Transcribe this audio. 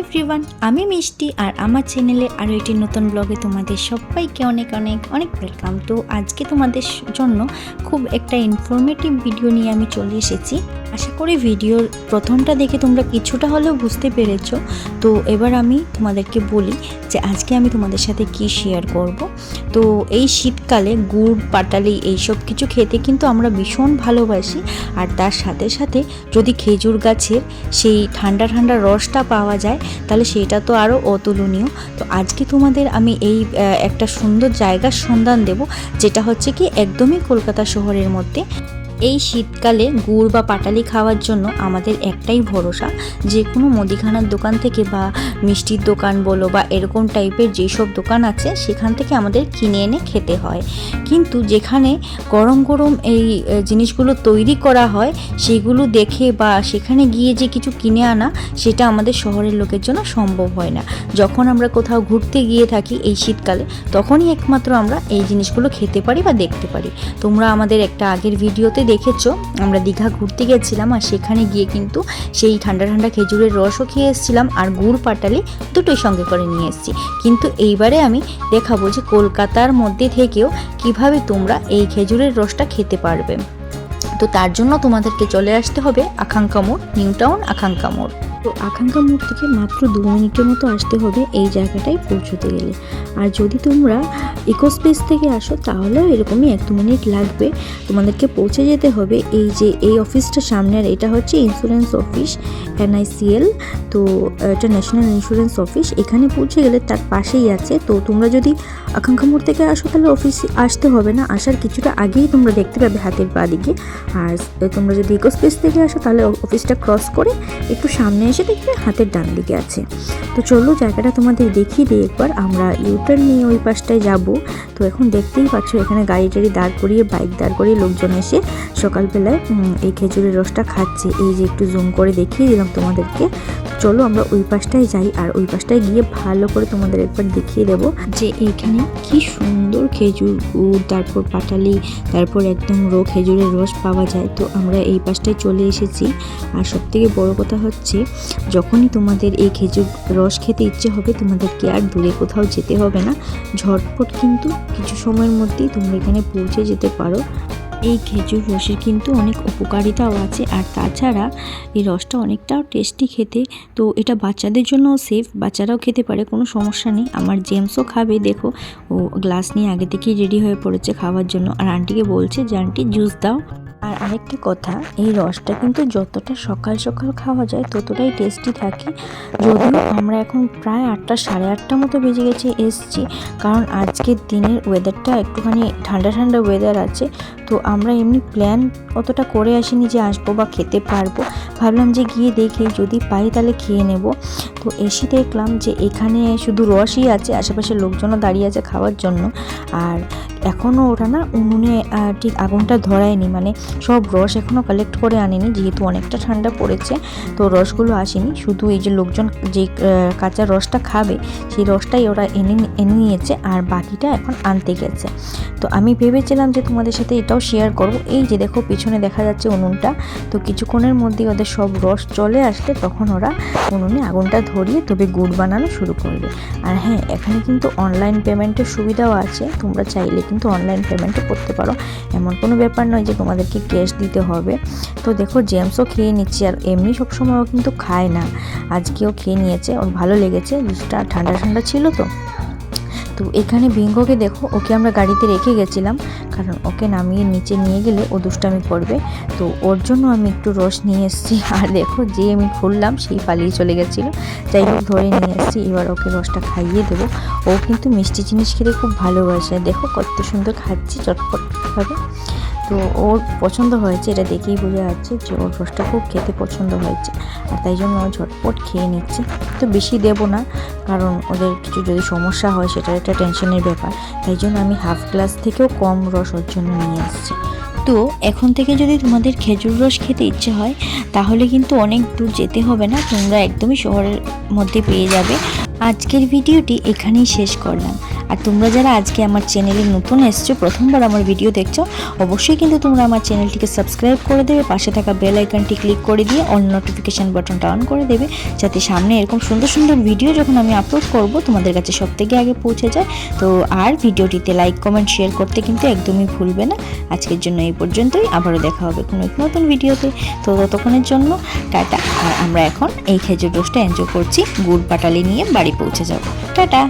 Everyone, আমি মিষ্টি আর আমার চ্যানেলে আরও একটি নতুন ব্লগে তোমাদের সবাইকে অনেক অনেক অনেক ওয়েলকাম তো আজকে তোমাদের জন্য খুব একটা ইনফরমেটিভ ভিডিও নিয়ে আমি চলে এসেছি। আশা করি ভিডিওর প্রথমটা দেখে তোমরা কিছুটা হলেও বুঝতে পেরেছ। তো এবার আমি তোমাদেরকে বলি যে আজকে আমি তোমাদের সাথে কি শেয়ার করব। তো এই শীতকালে গুড়, পাটালি এইসব কিছু খেতে কিন্তু আমরা ভীষণ ভালোবাসি। আর তার সাথে সাথে যদি খেজুর গাছের সেই ঠান্ডা ঠান্ডা রসটা পাওয়া যায় তাহলে সেটা তো আরও অতুলনীয়। তো আজকে তোমাদের আমি এই একটা সুন্দর জায়গার সন্ধান দেব, যেটা হচ্ছে কি একদমই কলকাতা শহরের মধ্যে। এই শীতকালে গুড় বা পাটালি খাওয়ার জন্য আমাদের একটাই ভরসা যে কোনো মুদিখানার দোকান থেকে বা মিষ্টির দোকান বলো বা এরকম টাইপের যেসব দোকান আছে, সেখান থেকে আমাদের কিনে এনে খেতে হয়। কিন্তু যেখানে গরম গরম এই জিনিসগুলো তৈরি করা হয়, সেগুলো দেখে বা সেখানে গিয়ে যে কিছু কিনে আনা, সেটা আমাদের শহরের লোকের জন্য সম্ভব হয় না। যখন আমরা কোথাও ঘুরতে গিয়ে থাকি এই শীতকালে, তখনই একমাত্র আমরা এই জিনিসগুলো খেতে পারি বা দেখতে পারি। তোমরা আমাদের একটা আগের ভিডিওতে দেখেছ? আমরা দীঘা ঘুরতে গেছিলাম আর সেখানে গিয়ে কিন্তু সেই ঠান্ডা ঠান্ডা খেজুরের রসও খেয়ে এসেছিলাম আর গুড় পাটালি দুটোই সঙ্গে করে নিয়ে এসেছি। কিন্তু এইবারে আমি দেখাবো যে কলকাতার মধ্যে থেকেও কীভাবে তোমরা এই খেজুরের রসটা খেতে পারবে। তো তার জন্য তোমাদেরকে চলে আসতে হবে আকাঙ্ক্ষা মোড়, নিউ টাউন আকাঙ্ক্ষা মোড়। তো আকাঙ্ক্ষা মোড় থেকে মাত্র দু মিনিটের মতো আসতে হবে এই জায়গাটায় পৌঁছতে গেলে। আর যদি তোমরা ইকো স্পেস থেকে আসো, তাহলেও এরকমই এক দু মিনিট লাগবে। তোমাদেরকে পৌঁছে যেতে হবে। এই যে, এই অফিসটা সামনে আর এটা হচ্ছে ইন্স্যুরেন্স অফিস এনআইসিএল তো এটা ন্যাশনাল ইন্স্যুরেন্স অফিস এখানে পৌঁছে গেলে তার পাশেই আছে। তো, তোমরা যদি আকাঙ্ক্ষা মোড় থেকে আসো, তাহলে অফিসে আসতে হবে না। আসার কিছুটা আগেই তোমরা দেখতে পাবে হাতের পা দিকে আর তোমরা যদি ইকো স্পেস থেকে আসো, তাহলে অফিসটা ক্রস করে একটু সামনে এসে দেখবে হাতের ডান দিকে আছে। তো, চলো জায়গাটা তোমাদের দেখিয়ে দিই একবার। আমরা ইউটার্ন নিয়ে ওই পাশটায় যাব। তো, এখন দেখতেই পাচ্ছ, এখানে গাড়ি টাড়ি দাঁড় করিয়ে, বাইক দাঁড় করিয়ে লোকজন এসে সকালবেলায় এই খেজুরের রসটা খাচ্ছে। এই যে একটু জুম করে দেখিয়ে দিলাম তোমাদেরকে। চলো আমরা ওই পাশটায় যাই আর ওই পাশটায় গিয়ে ভালো করে তোমাদের একবার দেখিয়ে দেব যে এখানে কি সুন্দর খেজুর গুড়, তারপর পাটালি, তারপর একদম রো খেজুরের রস পাওয়া যায়। তো আমরা এই পাশটায় চলে এসেছি। আর সবথেকে বড় কথা হচ্ছে, যখনই তোমাদের এই খেজুর রস খেতে ইচ্ছে হবে, তোমাদেরকে আর দূরে কোথাও যেতে হবে না। ঝটপট কিন্তু কিছু সময়ের মধ্যেই তোমরা এখানে পৌঁছে যেতে পারো। এই খেজুর রসের কিন্তু অনেক উপকারিতাও আছে আর তাছাড়া এই রসটা অনেকটাও টেস্টি খেতে। তো এটা বাচ্চাদের জন্য সেফ বাচ্চারাও খেতে পারে, কোনো সমস্যা নেই। আমার জেমসও খাবে, দেখো। ও গ্লাস নিয়ে আগে থেকেই রেডি হয়ে পড়েছে খাওয়ার জন্য। আর আন্টিকে বলছে, যে আন্টি জুস দাও। আর আরেকটা কথা, এই রসটা কিন্তু যতটা সকাল সকাল খাওয়া যায়, ততটাই টেস্টি থাকে। যদিও আমরা এখন প্রায় আটটা, সাড়ে আটটা মতো বেজে গেছে, এসছি। কারণ আজকের দিনের ওয়েদারটা একটুখানি ঠান্ডা ঠান্ডা ওয়েদার আছে। তো আমরা এমনি প্ল্যান অতটা করে আসিনি যে আসব বা খেতে পারব। ভাবলাম যে গিয়ে দেখে, যদি পাই তাহলে খেয়ে নেব। তো এসে দেখলাম যে এখানে শুধু রসই আছে, আশেপাশে লোকজনও দাঁড়িয়ে আছে খাওয়ার জন্য। আর এখনও ওরা না উনুনে ঠিক আগুনটা ধরায়নি। মানে সব রস এখনও কালেক্ট করে আনেনি, যেহেতু অনেকটা ঠান্ডা পড়েছে, তো রসগুলো আসেনি। শুধু এই যে লোকজন যে কাঁচা রসটা খাবে, সেই রসটাই ওরা এনে এনে নিয়েছে, আর বাকিটা এখন আনতে গেছে। তো আমি ভেবেছিলাম যে তোমাদের সাথে এটাও শেয়ার করব। এই যে দেখো, পিছনে দেখা যাচ্ছে উনুনটা। তো কিছুক্ষণের মধ্যেই ওদের সব রস চলে আসলে তখন ওরা উনুনে আগুনটা ধরিয়ে তবে গুড় বানানো শুরু করবে। আর হ্যাঁ এখানে কিন্তু অনলাইন পেমেন্টের সুবিধাও আছে। তোমরা চাইলে কিন্তু অনলাইন পেমেন্টও করতে পারো। এমন কোনো ব্যাপার নয় যে তোমাদেরকে ক্যাশ দিতে হবে। তো দেখো জেমসও খেয়ে নিচ্ছে। আর এমনি সবসময় ও কিন্তু খায় না। আজকেও খেয়ে নিয়েছে। ওর ভালো লেগেছে। জুসটা ঠান্ডা ঠান্ডা ছিল তো। তো এখানে বিঙ্গোকে দেখো, ওকে আমরা গাড়িতে রেখে গেছিলাম। কারণ ওকে নামিয়ে নিচে নিয়ে গেলে ও দুষ্টামি করবে। তো ওর জন্য আমি একটু রস নিয়ে এসেছি। আর দেখো, যে আমি খুললাম, সেই পালিয়ে চলে গেছিল। যাই হোক, ধরে নিয়ে এসেছি। এবার ওকে রসটা খাইয়ে দেবো। ও কিন্তু মিষ্টি জিনিস খেতে খুব ভালোবাসে। দেখো কত সুন্দর খাচ্ছি চটপটভাবে তো ওর পছন্দ হয়েছে, এটা দেখেই বোঝা যাচ্ছে যে ওর রসটা খুব খেতে পছন্দ হয়েছে। আর তাই জন্য ও ঝটপট খেয়ে নিচ্ছে। তো বেশি দেবো না, কারণ ওদের কিছু যদি সমস্যা হয় সেটা একটা টেনশনের ব্যাপার। তাই জন্য আমি হাফ গ্লাস থেকেও কম রস ওর জন্য নিয়ে আসছি। তো এখন থেকে যদি তোমাদের খেজুর রস খেতে ইচ্ছে হয়, তাহলে কিন্তু অনেক দূর যেতে হবে না, তোমরা একদমই শহরের মধ্যে পেয়ে যাবে। আজকের ভিডিওটি এখানেই শেষ করলাম। আর তোমরা যারা আজকে আমার চ্যানেলে নতুন এসছো, প্রথমবার আমার ভিডিও দেখছ, অবশ্যই কিন্তু তোমরা আমার চ্যানেলটিকে সাবস্ক্রাইব করে দেবে, পাশে থাকা বেল আইকনটি ক্লিক করে দিয়ে অল নোটিফিকেশান বাটনটা অন করে দেবে, যাতে সামনে এরকম সুন্দর সুন্দর ভিডিও যখন আমি আপলোড করব, তোমাদের কাছে সব থেকে আগে পৌঁছে যায়। তো আর ভিডিওটিতে লাইক কমেন্ট শেয়ার করতে কিন্তু একদমই ভুলবে না। আজকের জন্য এই পর্যন্তই, আবারও দেখা হবে কোনো এক নতুন ভিডিওতে তো ততক্ষণের জন্য টাটা। আর আমরা এখন এই খেজুর রোস্টটা এনজয় করছি, গুড় পাটালি নিয়ে বাড়ি পৌঁছে যাব। টাটা!